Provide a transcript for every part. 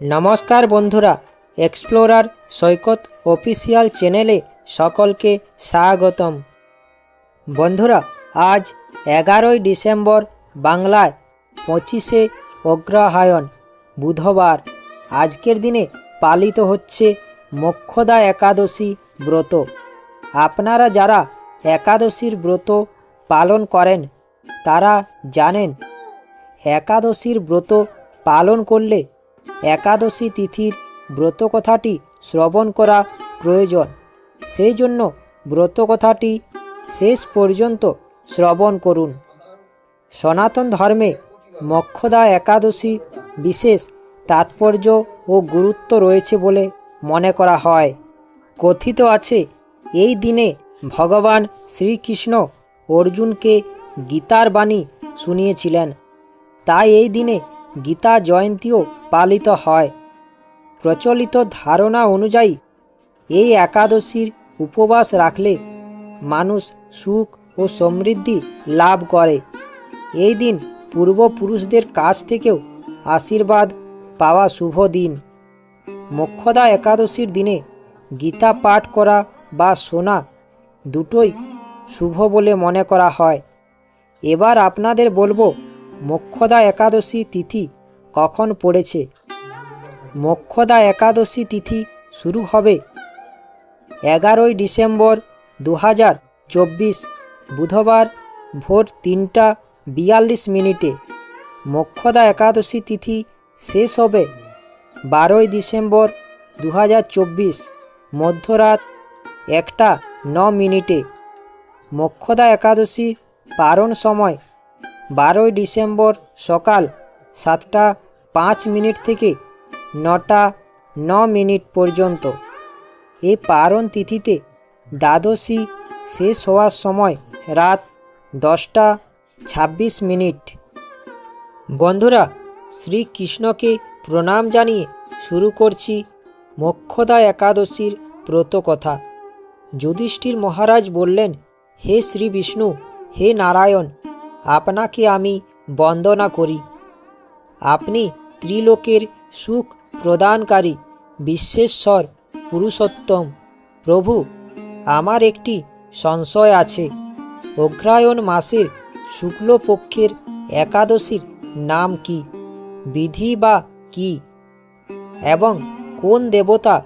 নমস্কার বন্ধুরা এক্সপ্লোরার সৈকত অফিসিয়াল চ্যানেলে সকলকে স্বাগতম। বন্ধুরা, আজ এগারোই ডিসেম্বর, বাংলায় পঁচিশে অগ্রহায়ণ, বুধবার। আজকের দিনে পালিত হচ্ছে মোক্ষদা একাদশী ব্রত। আপনারা যারা একাদশীর ব্রত পালন করেন, তারা জানেন, একাদশীর ব্রত পালন করলে একাদশী তিথির ব্রত কথাটি শ্রবণ করা প্রয়োজন। সেই জন্য ব্রত কথাটি শেষ পর্যন্ত শ্রবণ করুন। সনাতন ধর্মে মক্ষদা একাদশী বিশেষ তাৎপর্য ও গুরুত্ব রয়েছে বলে মনে করা হয়। কথিত আছে, এই দিনে ভগবান শ্রীকৃষ্ণ অর্জুনকে গীতার বাণী শুনিয়েছিলেন। তাই এই দিনে গীতা জয়ন্তীও পালিত হয়। প্রচলিত ধারণা অনুযায়ী, এই একাদশীর উপবাস রাখলে মানুষ সুখ ও সমৃদ্ধি লাভ করে। এই দিন পূর্বপুরুষদের কাছ থেকেও আশীর্বাদ পাওয়া শুভ দিন। মোক্ষদা একাদশীর দিনে গীতা পাঠ করা বা শোনা দুটোই শুভ বলে মনে করা হয়। এবার আপনাদের বলব, মোক্ষদা একাদশী তিথি কখন পড়েছে? মোক্ষদা একাদশী তিথি শুরু হবে এগারোই ডিসেম্বর দু হাজার চব্বিশ, বুধবার ভোর তিনটা বিয়াল্লিশ মিনিটে। মোক্ষদা একাদশী তিথি শেষ হবে বারোই ডিসেম্বর দু হাজার চব্বিশ, মধ্যরাত একটা ন মিনিটে। মোক্ষদা একাদশীর পারণ সময় বারোই ডিসেম্বর সকাল সাতটা পাঁচ মিনিট থেকে নটা, ন মিনিট পর্যন্ত। এ পারণ তিথিতে দ্বাদশী শেষ হওয়ার সময় রাত দশটা ছাব্বিশ মিনিট। বন্ধুরা, শ্রীকৃষ্ণকে প্রণাম জানিয়ে শুরু করছি মোক্ষদা একাদশীর ব্রত কথা যুধিষ্ঠির মহারাজ বললেন, হে শ্রী বিষ্ণু হে নারায়ণ, আপনাকে আমি বন্দনা করি। আপনি ত্রিলোকের সুখ প্রদানকারী বিশ্বেশ্বর পুরুষোত্তম, প্রভু, আমার একটি সংশয় আছে। অগ্রায়ণ মাসের শুক্লপক্ষের একাদশীর নাম কি, বিধি বা কি, এবং কোন দেবতা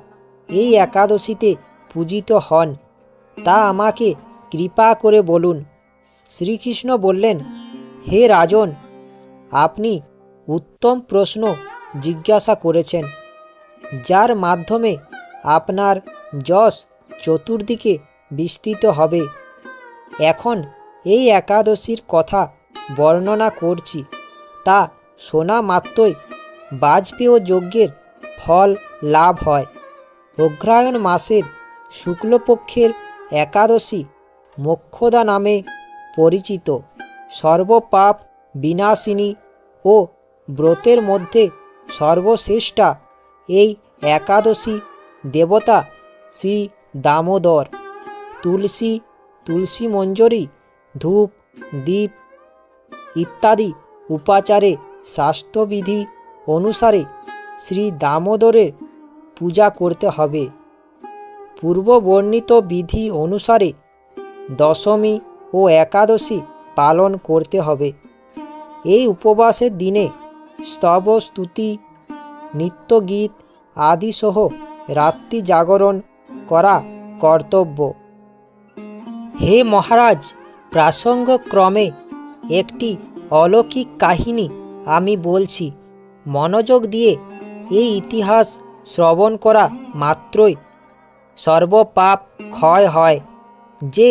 এই একাদশীতে পূজিত হন, তা আমাকে কৃপা করে বলুন। শ্রীকৃষ্ণ বললেন, হে রাজন, আপনি উত্তম প্রশ্ন জিজ্ঞাসা করেছেন, যার মাধ্যমে আপনার যশ চতুর্দিকে বিস্তৃত হবে। এখন এই একাদশীর কথা বর্ণনা করছি, তা শোনা মাত্রই বাজপেয় যজ্ঞের ফল লাভ হয়। অগ্রায়ণ মাসের শুক্লপক্ষের একাদশী মোক্ষদা নামে পরিচিত। সর্বপাপ বিনাশিনী ও ব্রতের মধ্যে সর্বশ্রেষ্ঠা এই একাদশী দেবতা শ্রী দামোদর। তুলসী তুলসী মঞ্জরি, ধূপ, দীপ ইত্যাদি উপাচারে স্বাস্থ্যবিধি অনুসারে শ্রী দামোদরের পূজা করতে হবে। পূর্ববর্ণিত বিধি অনুসারে দশমী ও একাদশী পালন করতে হবে। এই উপবাসের দিনে স্তব স্তুতি, নিত্যগীত আদিসহ রাত্রি জাগরণ করা কর্তব্য। হে মহারাজ, প্রাসঙ্গক্রমে একটি অলৌকিক কাহিনী আমি বলছি। মনোযোগ দিয়ে এই ইতিহাস শ্রবণ করা মাত্রই সর্বপাপ ক্ষয় হয়, যে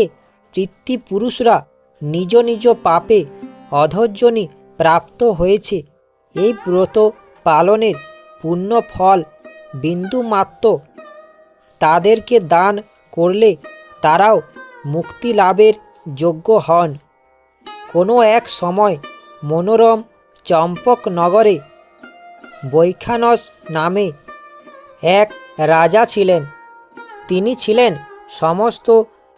পিতৃপুরুষরা নিজ নিজ পাপে অধৈর্যনী প্রাপ্ত হয়েছে। এই ব্রত পালনের পূর্ণ ফল বিন্দুমাত্র। তাদেরকে দান করলে তারাও মুক্তি লাভের যোগ্য হন। কোনো এক সময় মনোরম চম্পকনগরে বৈখানস নামে এক রাজা ছিলেন। তিনি ছিলেন সমস্ত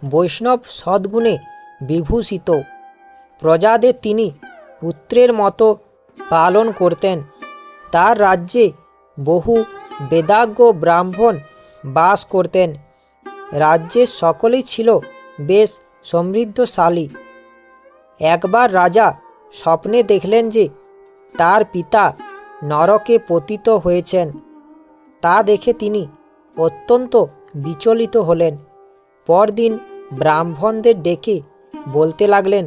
বৈষ্ণব সদ্গুণে বিভূষিত। প্রজাদের তিনি পুত্রের মতো পালন করতেন। তার রাজ্যে বহু বেদাজ্ঞ ব্রাহ্মণ বাস করতেন। রাজ্যের সকলেই ছিল বেশ সমৃদ্ধশালী। একবার রাজা স্বপ্নে দেখলেন যে তার পিতা নরকে পতিত হয়েছেন। তা দেখে তিনি অত্যন্ত বিচলিত হলেন। পরদিন ব্রাহ্মণদের ডেকে বলতে লাগলেন,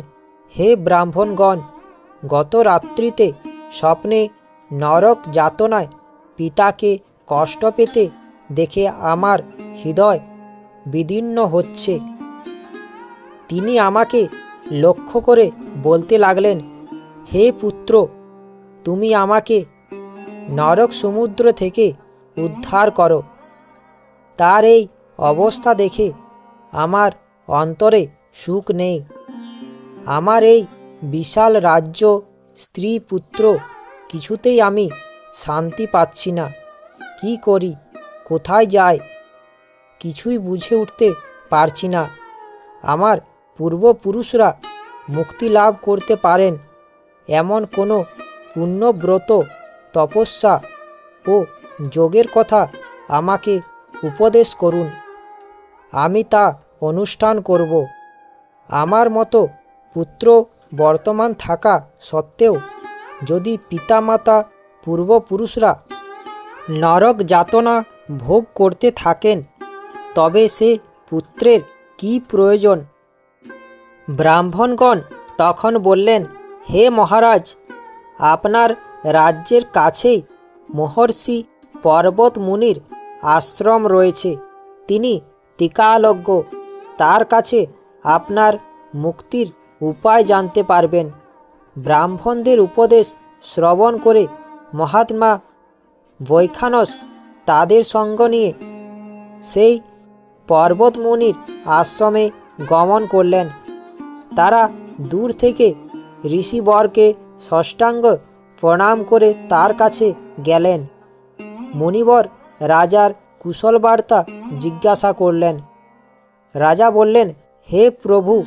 হে ব্রাহ্মণগণ, গত রাত্রিতে স্বপ্নে নরক যাতনায় পিতাকে কষ্ট পেতে দেখে আমার হৃদয় বিদীর্ণ হচ্ছে। তিনি আমাকে লক্ষ্য করে বলতে লাগলেন, হে পুত্র, তুমি আমাকে নরক সমুদ্র থেকে উদ্ধার করো। তার এই অবস্থা দেখে আমার অন্তরে সুখ নেই। আমার এই বিশাল রাজ্য স্ত্রী পুত্র, কিছুতেই আমি শান্তি পাচ্ছি না। কি করি? কোথায় যাই? কিছুই বুঝে উঠতে পারছি না। আমার পূর্বপুরুষরা মুক্তি লাভ করতে পারেন এমন কোনো পুণ্যব্রত, তপস্যা ও যোগের কথা আমাকে উপদেশ করুন। আমি তা অনুষ্ঠান করব। আমার মতো পুত্র বর্তমান থাকা সত্ত্বেও যদি পিতামাতা পূর্বপুরুষরা নরক যাতনা ভোগ করতে থাকেন, তবে সে পুত্রের কি প্রয়োজন? ব্রাহ্মণগণ তখন বললেন, হে মহারাজ, আপনার রাজ্যের কাছেই মহর্ষি পর্বত মুনির আশ্রম রয়েছে। তিনি টিকালজ্ঞ। তার কাছে আপনার মুক্তির উপায় জানতে পারবেন। ব্রাহ্মণদের উপদেশ শ্রবণ করে মহাত্মা বৈখানস তাদের সঙ্গ নিয়ে সেই পর্বতমুনির আশ্রমে গমন করলেন। তারা দূর থেকে ঋষিবরকে ষষ্ঠাঙ্গ প্রণাম করে তার কাছে গেলেন। মণিবর রাজার কুশল বার্তা জিজ্ঞাসা করলেন। রাজা বললেন, হে প্রভু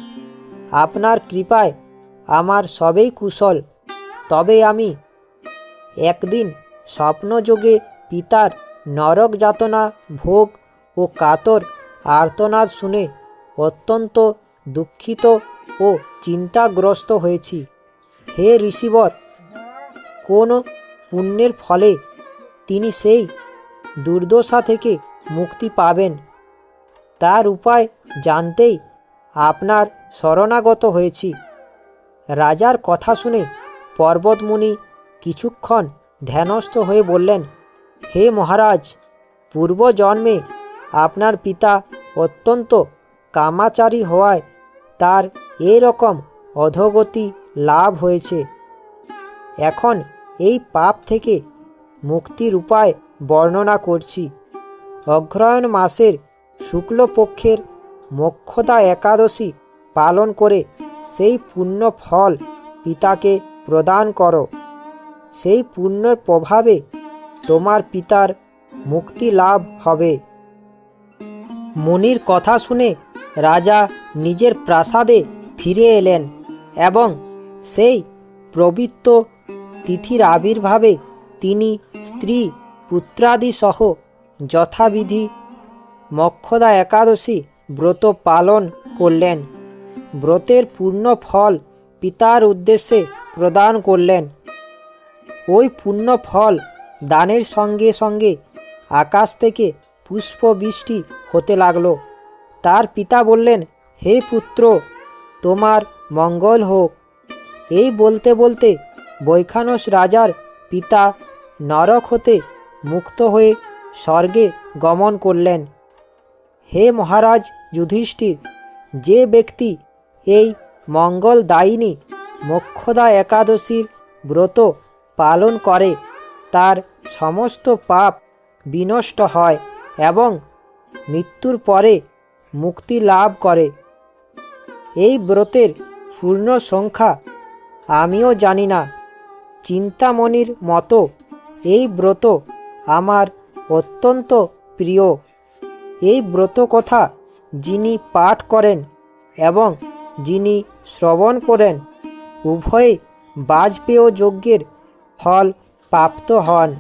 আপনার কৃপায় আমার সবেই কুশল। তবে আমি একদিন স্বপ্নযোগে পিতার নরক যাতনা, ভোগ ও কাতর আর্তনাদ শুনে অত্যন্ত দুঃখিত ও চিন্তাগ্রস্ত হয়েছি। হে ঋষিবর, কোন পুণ্যের ফলে তিনি সেই দুর্দশা থেকে মুক্তি পাবেন। তার উপায় জানতেই আপনার শরণাগত হয়েছি। রাজার কথা শুনে পর্বতমুনি কিছুক্ষণ ধ্যানস্থ হয়ে বললেন, হে মহারাজ, পূর্বজন্মে আপনার পিতা অত্যন্ত কামাচারী হওয়ায় তার এরকম অধোগতি লাভ হয়েছে। এখন এই পাপ থেকে মুক্তির উপায় বর্ণনা করছি। অগ্রহায়ণ মাসের শুক্লপক্ষের মোক্ষদা একাদশী পালন করে সেই পুণ্য ফল পিতাকে প্রদান করো। সেই পুণ্যের প্রভাবে তোমার পিতার মুক্তি লাভ হবে। মুনির কথা শুনে রাজা নিজের প্রাসাদে ফিরে এলেন এবং সেই প্রবৃত্ত তিথির আবির্ভাবে তিনি স্ত্রী, পুত্রাদি সহ যথাবিধি মক্ষদা একাদশী ব্রত পালন করলেন। ব্রতের পূর্ণ ফল পিতার উদ্দেশ্যে প্রদান করলেন। ওই পূর্ণ ফল দানের সঙ্গে সঙ্গে আকাশ থেকে পুষ্পবৃষ্টি হতে লাগল। তার পিতা বললেন, হে পুত্র, তোমার মঙ্গল হোক। এই বলতে বলতে বৈখানস রাজার পিতা নরক হতে মুক্ত হয়ে স্বর্গে গমন করলেন। হে মহারাজ যুধিষ্ঠির, যে ব্যক্তি এই মঙ্গলদায়িনী মোক্ষদা একাদশীর ব্রত পালন করে। তার সমস্ত পাপ বিনষ্ট হয় এবং মৃত্যুর পরে মুক্তি লাভ করে। এই ব্রতের পূর্ণ সংখ্যা আমিও জানি না। চিন্তামণির মতো এই ব্রত আমার অত্যন্ত প্রিয়। এই ব্রত কথা যিনি পাঠ করেন এবং যিনি শ্রবণ করেন, উভয়ে বাজপেয় যজ্ঞের ফল প্রাপ্ত হন।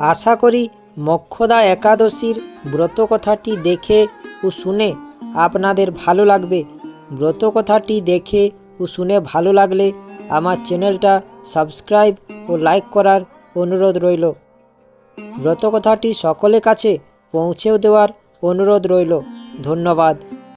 আশা করি মক্ষদা একাদশীর ব্রত কথাটি দেখে ও শুনে আপনাদের ভালো লাগবে। ব্রত কথাটি দেখে ও শুনে ভালো লাগলে আমার চ্যানেলটা সাবস্ক্রাইব ও লাইক করার অনুরোধ রইল। ব্রত কথাটি সকলের কাছে পৌঁছেও দেওয়ার অনুরোধ রইল। ধন্যবাদ।